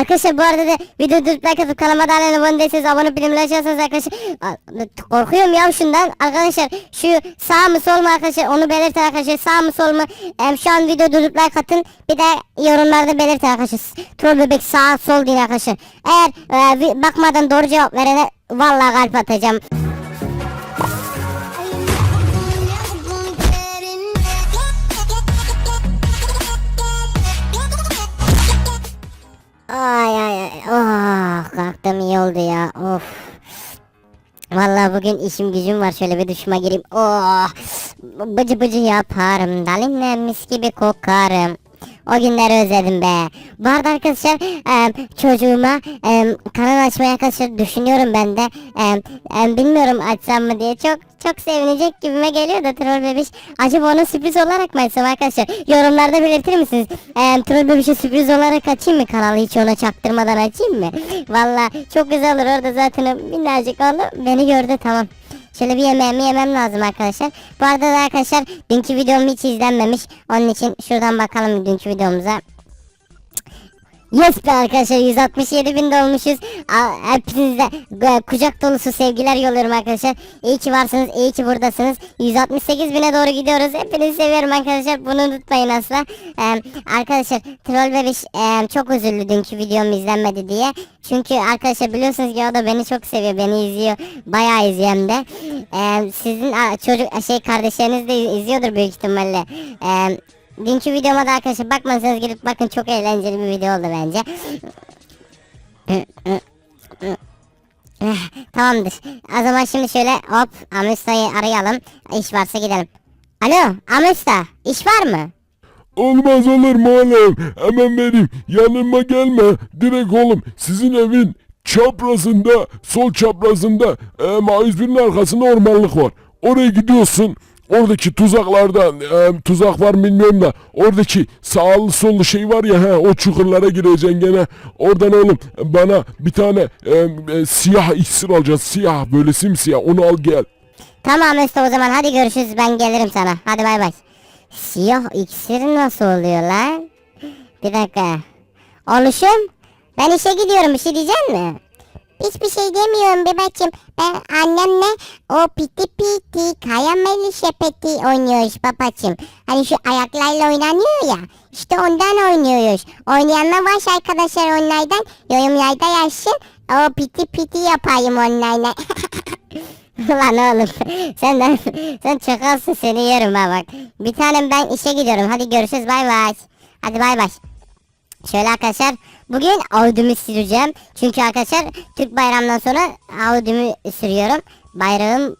Arkadaşlar bu arada da video durup like atıp kanalıma da abone değilseniz abone olup bildirimleri açarsanız arkadaşlar korkuyorum ya şundan. Arkadaşlar şu sağ mı sol mu arkadaşlar onu belirtin arkadaşlar sağ mı sol mu Em, şu an video durup like atın bir de yorumlarda belirtin arkadaşlar troll bebek sağ sol deyin arkadaşlar. Eğer e, bakmadan doğru cevap verene vallahi kalp atacağım Oh, kalktım iyi oldu ya. Of. Vallahi bugün işim gücüm var. Şöyle bir duşuma gireyim. Oh. Bıcı bıcı yaparım. Dalinle mis gibi kokarım. O günleri özledim be. Bu arada arkadaşlar e, çocuğuma e, kanal açmayı arkadaşlar düşünüyorum ben de. E, e, bilmiyorum açsam mı diye çok çok sevinecek gibime geliyor da troll bebiş. Acaba ona sürpriz olarak mı açsam arkadaşlar? Yorumlarda belirtir misiniz? E, troll bebişe sürpriz olarak açayım mı kanalı hiç ona çaktırmadan açayım mı? Valla çok güzel olur orada zaten minnacık oğlu beni gördü tamam. Şöyle bir yemeğimi yemem lazım arkadaşlar. Bu arada da arkadaşlar dünkü videom hiç izlenmemiş. Onun için şuradan bakalım dünkü videomuza. Yes be arkadaşlar 167 bin dolmuşuz. Aa, Hepinize e, kucak dolusu sevgiler yolluyorum arkadaşlar. İyi ki varsınız, iyi ki buradasınız. 168 bine doğru gidiyoruz. Hepinizi seviyorum arkadaşlar. Bunu unutmayın asla. Ee, arkadaşlar Troll Bebiş e, çok üzüldü dünkü videom izlenmedi diye. Çünkü arkadaşlar biliyorsunuz ki o da beni çok seviyor. Beni izliyor. Bayağı izliyor hem de. Ee, sizin a, çocuk şey kardeşleriniz de izliyordur büyük ihtimalle. Ee, Dünkü videoma da arkadaşlar bakmasanız gidip bakın çok eğlenceli bir video oldu bence. Tamamdır. O zaman şimdi şöyle hop Amusta'yı arayalım. İş varsa gidelim. Alo Amusta iş var mı? Olmaz olur mu oğlum? Hemen vereyim. Yanıma gelme. Direkt oğlum sizin evin çaprazında, sol çaprazında e, A101'in arkasında ormanlık var. Oraya gidiyorsun. Oradaki tuzaklardan e, tuzak var bilmiyorum da oradaki sağlı sollu şey var ya he, o çukurlara gireceksin gene oradan oğlum bana bir tane e, e, siyah iksir alacağız siyah böyle simsiyah onu al gel. Tamam Amusta o zaman hadi görüşürüz ben gelirim sana. Hadi bay bay. Siyah iksir nasıl oluyor lan? Bir dakika. Oluşum ben işe gidiyorum bir şey diyecek mi? Hiçbir şey demiyorum bebeğim. Ben annemle o piti piti karameli şepeti oynuyoruz babacım. Hani şu ayaklarla oynanıyor ya. İşte ondan oynuyoruz. Oynayanlar varsa arkadaşlar onlardan yorumlarda yazsın. O piti piti yapayım onlarla. Lan oğlum sen de sen çakalsın seni yerim ha bak. Bir tanem ben işe gidiyorum. Hadi görüşürüz bay bay. Hadi bay bay. Şöyle arkadaşlar bugün Audi'mi süreceğim. Çünkü arkadaşlar Türk bayramından sonra Audi'mi sürüyorum. Bayrağım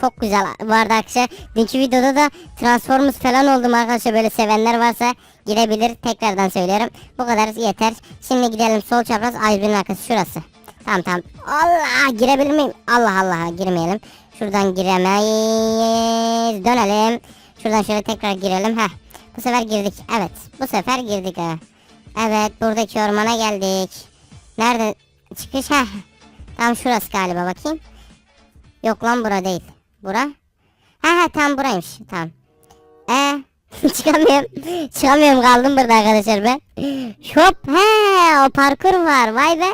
çok güzel. Arada arkadaşlar dünkü videoda da Transformers falan oldum arkadaşlar. Böyle sevenler varsa girebilir. Tekrardan söylüyorum. Bu kadar yeter. Şimdi gidelim sol çapraz A101'in arkası şurası. Tamam tamam. Allah girebilir miyim? Allah Allah girmeyelim. Şuradan giremeyiz. Dönelim. Şuradan şöyle tekrar girelim. Heh. Bu sefer girdik. Evet. Bu sefer girdik. Ha. Evet buradaki ormana geldik. Nerede çıkış? Heh. Tam şurası galiba bakayım. Yok lan bura değil. Bura? Ha ha tam buraymış. Tamam. Ee, çıkamıyorum. Çıkamıyorum kaldım burada arkadaşlar ben. Hop he o parkur var vay be.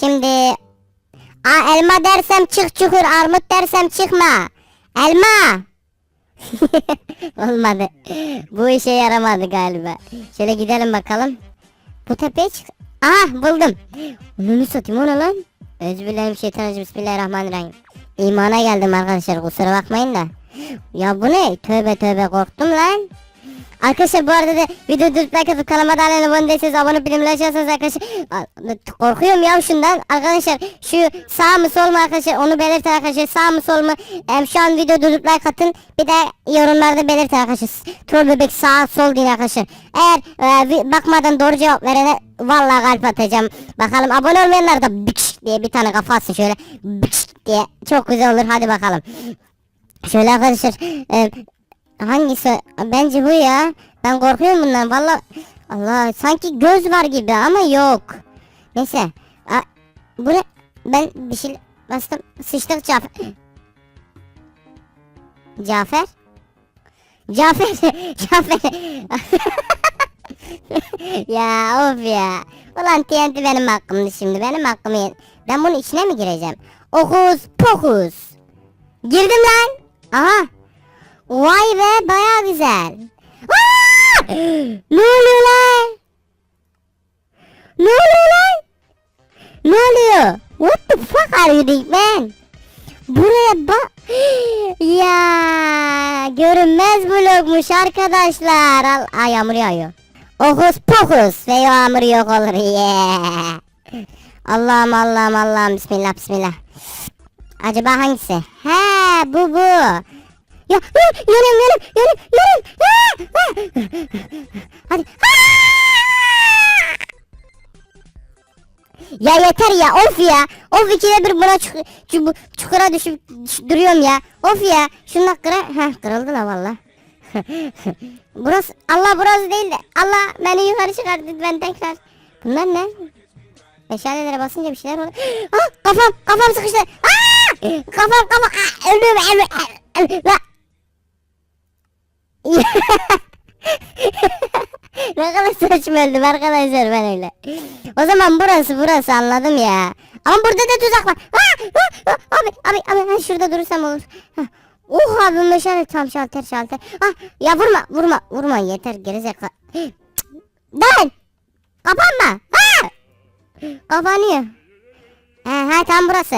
Şimdi Aa, elma dersem çık çukur armut dersem çıkma. Elma. Olmadı. Bu işe yaramadı galiba. Şöyle gidelim bakalım. Bu tepeye çık. Aha buldum. Onu satayım o ne lan? Ezbillahimineşşeytanirracim. Bismillahirrahmanirrahim. İmana geldim arkadaşlar kusura bakmayın da. Ya bu ne? Tövbe tövbe korktum lan. Arkadaşlar bu arada da video durup like atıp kanalıma da hala abone değilseniz abone olup bildirimleri açarsanız arkadaşlar korkuyorum ya şundan. Arkadaşlar şu sağ mı sol mu arkadaşlar onu belirtin arkadaşlar. Sağ mı sol mu? Em, şu an video like atın. Bir de yorumlarda belirtin arkadaşlar. Troll bebek sağ sol deyin arkadaşlar. Eğer e, bakmadan doğru cevap verene vallahi kalp atacağım. Bakalım abone olmayanlar da diye bir tane kafa atsın şöyle. Diye. Çok güzel olur. Hadi bakalım. Şöyle arkadaşlar e, hangisi bence bu ya ben korkuyorum bundan valla Allah sanki göz var gibi ama yok neyse A, bu ne ben bir şey bastım sıçtık Cafer Cafer Cafer Cafer ya of ya. Ulan TNT benim hakkımdı şimdi. Benim hakkımı Ben bunun içine mi gireceğim? Okus pokus. Girdim lan. Aha. Vay be baya güzel. Aa! ne oluyor lan? Ne oluyor lan? Ne oluyor? What the fuck are you doing man? Buraya bak. ya görünmez blokmuş arkadaşlar. Al Ay yağmur yağıyor. Okus pokus ve yağmur yok olur. Yeah. Allah'ım Allah'ım Allah'ım bismillah bismillah. Acaba hangisi? He bu bu. Ya ya, yanıyorum yanıyorum yanıyorum yanıyorum. Ah, ah. Hadi. Ah! Ya yeter ya of ya. Of ikide bir buna çuk çu- bu çukura düşüp düş- duruyorum ya. Of ya. Şunlar kıra. Heh kırıldı la valla. burası Allah burası değil de. Allah beni yukarı çıkardı ben tekrar. Bunlar ne? Meşalelere basınca bir şeyler oluyor. Ah kafam kafam sıkıştı. Ah! Kafam kafam. Ah, ölüyorum. Ölüyorum. Ne kadar saçma öldüm arkadaşlar ben öyle. O zaman burası burası anladım ya. Ama burada da tuzak var. Ah, ah, abi abi abi ha, şurada durursam olur. Hah. Oh abi meşale tam şalter şalter. Ah ya vurma vurma vurma yeter gerizekalı. Lan kapanma. Ha! Kapanıyor. He he tam burası.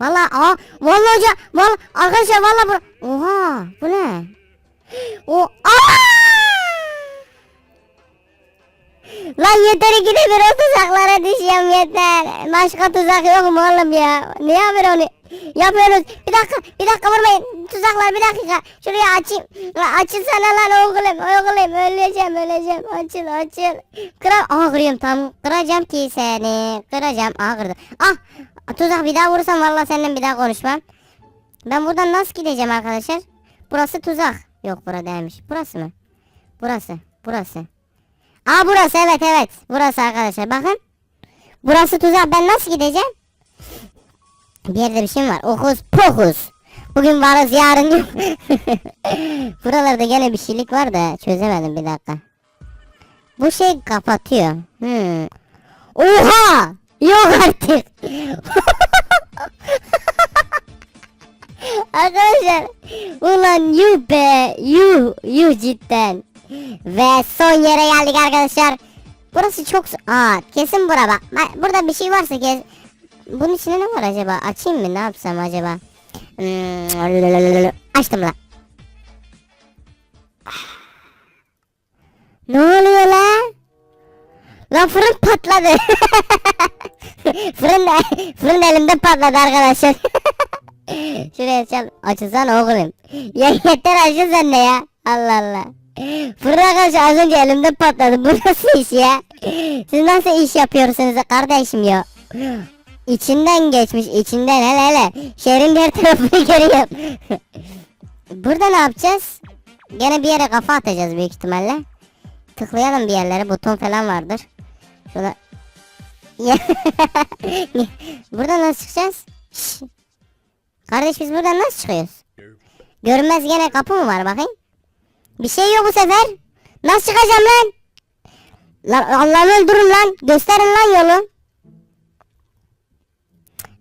Valla aa vallahi hoca valla arkadaşlar valla bura. Oha bu ne? O! Lan yeter ikide o tuzaklara düşüyorum yeter. Başka tuzak yok mu oğlum ya? Ne haber onu? Yapıyoruz. Bir dakika, bir dakika vurmayın. Tuzaklar bir dakika. Şuraya açayım. Lan açılsana lan oğlum. Oğlum öleceğim öleceğim. Açıl açıl. Kıra... Kırıyorum tam. Kıracağım ki seni. Kıracağım. Kırdı. Ah. Tuzak bir daha vurursam vallahi seninle bir daha konuşmam. Ben buradan nasıl gideceğim arkadaşlar? Burası tuzak. Yok bura değilmiş. Burası mı? Burası. Burası. Aa burası evet evet. Burası arkadaşlar bakın. Burası tuzak ben nasıl gideceğim? Bir yerde bir şey mi var? Okus pokus. Bugün varız yarın yok. Buralarda gene bir şeylik var da çözemedim bir dakika. Bu şey kapatıyor. Hmm. Oha! Yok artık. Arkadaşlar ulan yuh be yuh yuh cidden. Ve son yere geldik arkadaşlar. Burası çok... Aa kesin bura bak. Burada bir şey varsa kes... Bunun içinde ne var acaba? Açayım mı? Ne yapsam acaba? Hmm, Açtım lan. Ne oluyor lan? Lan fırın patladı. fırın fırın elimde patladı arkadaşlar. Şuraya çal. Açılsana oğlum. Ya yeter açıl sen de ya. Allah Allah. Fırın arkadaşlar az önce elimde patladı. Bu nasıl iş ya? Siz nasıl iş yapıyorsunuz kardeşim ya? İçinden geçmiş içinden hele hele. Şehrin diğer tarafını görüyorum. Burada ne yapacağız? Gene bir yere kafa atacağız büyük ihtimalle. Tıklayalım bir yerlere buton falan vardır. Şurada. buradan nasıl çıkacağız? Kardeş biz buradan nasıl çıkıyoruz? Görünmez gene kapı mı var bakayım? Bir şey yok bu sefer. Nasıl çıkacağım lan? Lan Allah'ını öldürün lan. Gösterin lan yolu.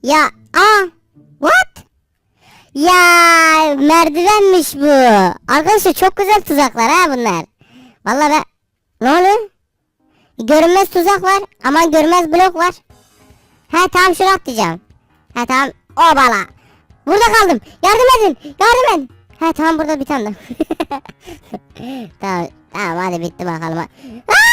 Ya aa what? Ya merdivenmiş bu. Arkadaşlar çok güzel tuzaklar ha bunlar. Vallahi ben ne oluyor? Görünmez tuzak var ama görünmez blok var. Ha tamam şunu atlayacağım. Ha tamam obala. Burada kaldım. Yardım edin. Yardım edin. Ha tamam burada bir tane tamam tamam hadi bitti bakalım. Aa!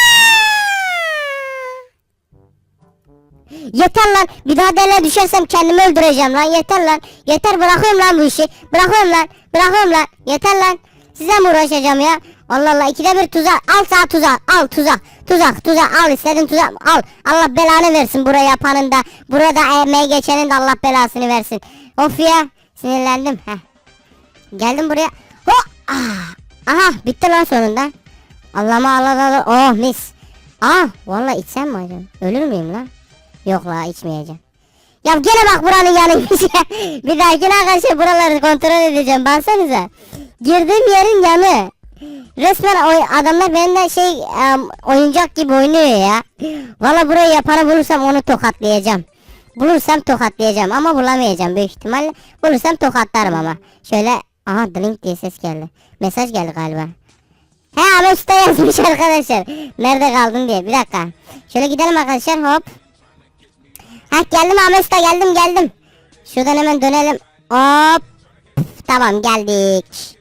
Yeter lan. Bir daha dele düşersem kendimi öldüreceğim lan. Yeter lan. Yeter bırakıyorum lan bu işi. Bırakıyorum lan. Bırakıyorum lan. Yeter lan. Size mi uğraşacağım ya? Allah Allah ikide bir tuzak. Al sağ tuzak. Al tuzak. Tuzak tuzak al istediğin tuzak al. Allah belanı versin buraya yapanın da. Burada emeği geçenin de Allah belasını versin. Of ya. Sinirlendim. Heh. Geldim buraya. Ho! Ah! Aha bitti lan sonunda. Allah'ıma Allah Allah. Oh mis. Ah vallahi içsem mi acaba? Ölür müyüm lan? Yok la içmeyeceğim. Ya gene bak buranın yanıymış ya. Bir dahakine arkadaşlar buraları kontrol edeceğim. Baksanıza. Girdiğim yerin yanı. Resmen oy- adamlar benden şey em, oyuncak gibi oynuyor ya. Valla burayı yapanı bulursam onu tokatlayacağım. Bulursam tokatlayacağım ama bulamayacağım büyük ihtimalle. Bulursam tokatlarım ama. Şöyle aha drink diye ses geldi. Mesaj geldi galiba. He Ahmet Usta yazmış arkadaşlar. Nerede kaldın diye. Bir dakika. Şöyle gidelim arkadaşlar hop. Ha geldim Ahmet geldim geldim. Şuradan hemen dönelim. Hop. Tamam geldik.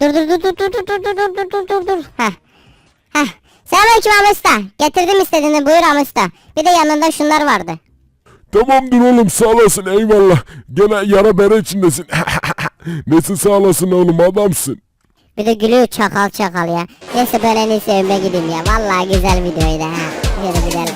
Dur dur dur dur dur dur dur dur dur dur dur dur dur. Heh. Heh. Selamünaleyküm Ahmet Usta. Getirdim istediğini buyur Ahmet Usta. Bir de yanında şunlar vardı. Tamamdır oğlum sağ olasın eyvallah. Gene yara bere içindesin. Nesin sağ olasın oğlum adamsın. Bir de gülüyor çakal çakal ya. Neyse ben en iyisi evime gideyim ya. Vallahi güzel videoydu ha. Yürü gidelim.